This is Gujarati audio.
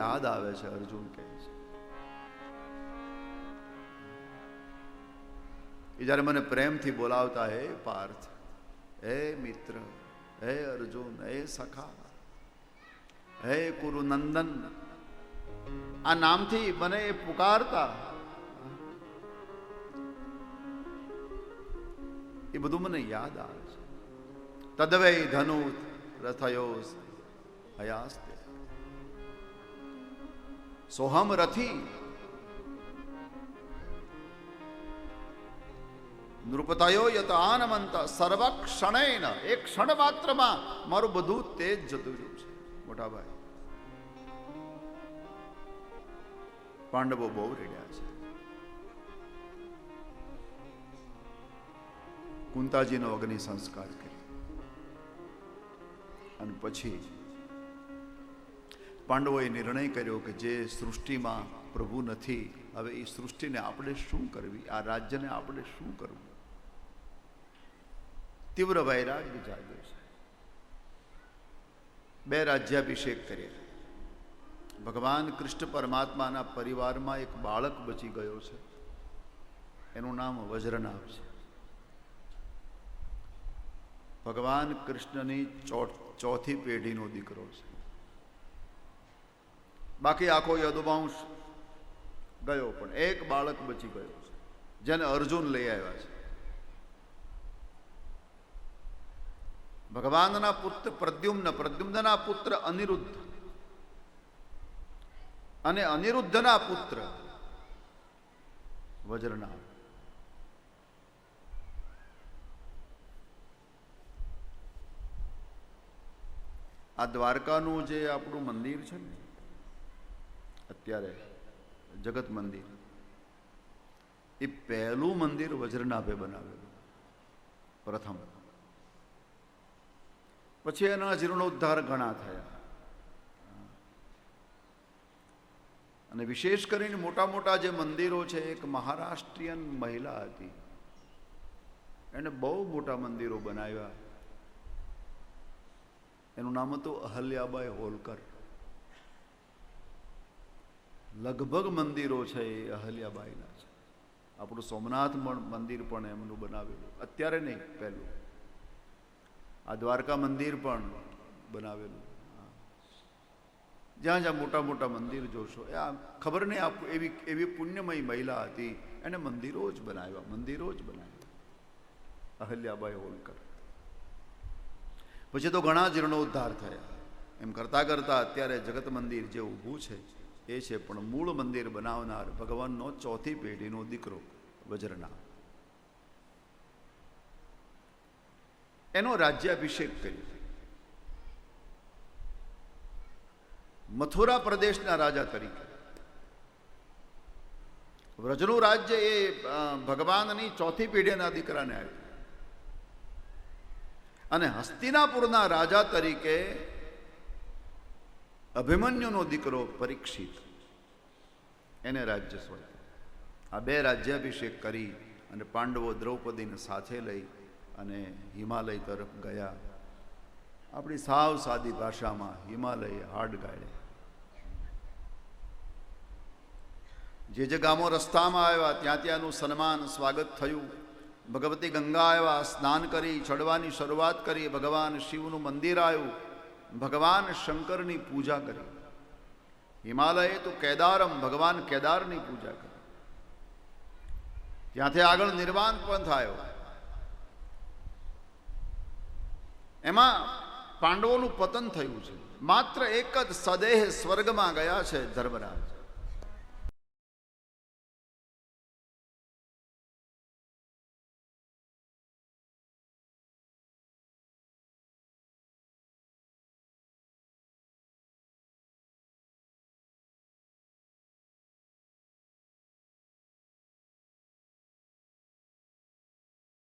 યાદ આવે છે, અર્જુન કહે છે. મને પ્રેમથી બોલાવતા, હે પાર્થ, હે મિત્ર, હે અર્જુન, હે સખા, હે કુરુનંદન આ નામથી મને એ પુકારતા. એ બધું મને યાદ આવે છે. તદવે ધનુ રથયો હયાસ્તે. સોહમ રથી નૃપતયો યત આનમંત સર્વ ક્ષણેન એક ક્ષણ માત્રમાં મારું બધું તેજ જતું રહ્યું છે મોટા ભાઈ પાંડવો બહુ રેડ્યા છે કુંતાજીનો અગ્નિ સંસ્કાર કર્યો। અને પછી પાંડવોએ નિર્ણય કર્યો કે જે સૃષ્ટિમાં પ્રભુ નથી, હવે એ સૃષ્ટિને આપણે શું કરવી? આ રાજ્યને આપણે શું કરવું? તીવ્ર વૈરાગ્ય જાગ્યો છે. બે રાજ્યાભિષેક કર્યા. ભગવાન કૃષ્ણ પરમાત્માના પરિવારમાં એક બાળક બચી ગયો છે. એનું નામ વજ્રનાભ છે. ભગવાન કૃષ્ણની ચોથી પેઢીનો દીકરો છે. બાકી આખો યદુવંશ ગયો, પણ એક બાળક બચી ગયો છે, જેને અર્જુન લઈ આવ્યા છે. ભગવાનના પુત્ર પ્રદ્યુમ્ન, પ્રદ્યુમ્નના પુત્ર અનિરુદ્ધ. અને અનિરુદ્ધના પુત્ર વજ્રના આ દ્વારકાનું જે આપણું મંદિર છે ને અત્યારે જગત મંદિર. એ પહેલું મંદિર વજ્રનાભે બનાવેલું, પ્રથમ. પછી એના જીર્ણોદ્ધાર ઘણા થયા. અને વિશેષ કરીને મોટા મોટા જે મંદિરો છે, એક મહારાષ્ટ્રીયન મહિલા હતી. એને બહુ મોટા મંદિરો બનાવ્યા. એનું નામ હતું અહલ્યાબાઈ હોલકર. લગભગ મંદિરો છે એ અહલ્યાબાઈના છે. આપણું સોમનાથ મંદિર પણ એમનું બનાવેલું. અત્યારે નહીં, પહેલું. આ દ્વારકા મંદિર પણ બનાવેલું. જ્યાં જ્યાં મોટા મોટા મંદિર જોશો, એ આ ખબર નહીં, આ એવી એવી પુણ્યમય મહિલા હતી, એને મંદિરો જ બનાવ્યા, મંદિરો જ બનાવ્યા. અહલ્યાબાઈ હોલકર. પછી તો ઘણા જીર્ણોદ્ધાર થયા. એમ કરતાં કરતાં અત્યારે જગત મંદિર જે ઊભું છે એ છે, પણ મૂળ મંદિર બનાવનાર ભગવાનનો ચોથી પેઢીનો દીકરો, વજ્રના. એનો રાજ્યાભિષેક કર્યો. મથુરા પ્રદેશના રાજા તરીકે. વ્રજનું રાજ્ય એ ભગવાનની ચોથી પેઢીના દીકરાને આવ્યું અને હસ્તિનાપુરના રાજા તરીકે અભિમન્યુનો દીકરો પરીક્ષિત. એને રાજ્ય સોંપ્યું. આ બે રાજ્યાભિષેક કરી અને પાંડવો દ્રૌપદીને સાથે લઈ અને હિમાલય તરફ ગયા. આપણી સાવ સાદી ભાષામાં હિમાલય હાડ ગાળે જે જે ગામો રસ્તામાં આવ્યા, ત્યાં ત્યાંનું સન્માન, સ્વાગત થયું. ભગવતી ગંગા આવ્યા, સ્નાન કરી, ચડવાની શરૂઆત કરી, ભગવાન શિવનું મંદિર આવ્યું. ભગવાન શંકરની પૂજા કરી. હિમાલયે તો કેદારમ ભગવાન કેદારની પૂજા કરી. ત્યાંથી આગળ નિર્વાણ પણ થયો. એમાં પાંડવોનું પતન થયું છે. માત્ર એક જ સદેહ સ્વર્ગમાં ગયા છે ધર્મરાજ.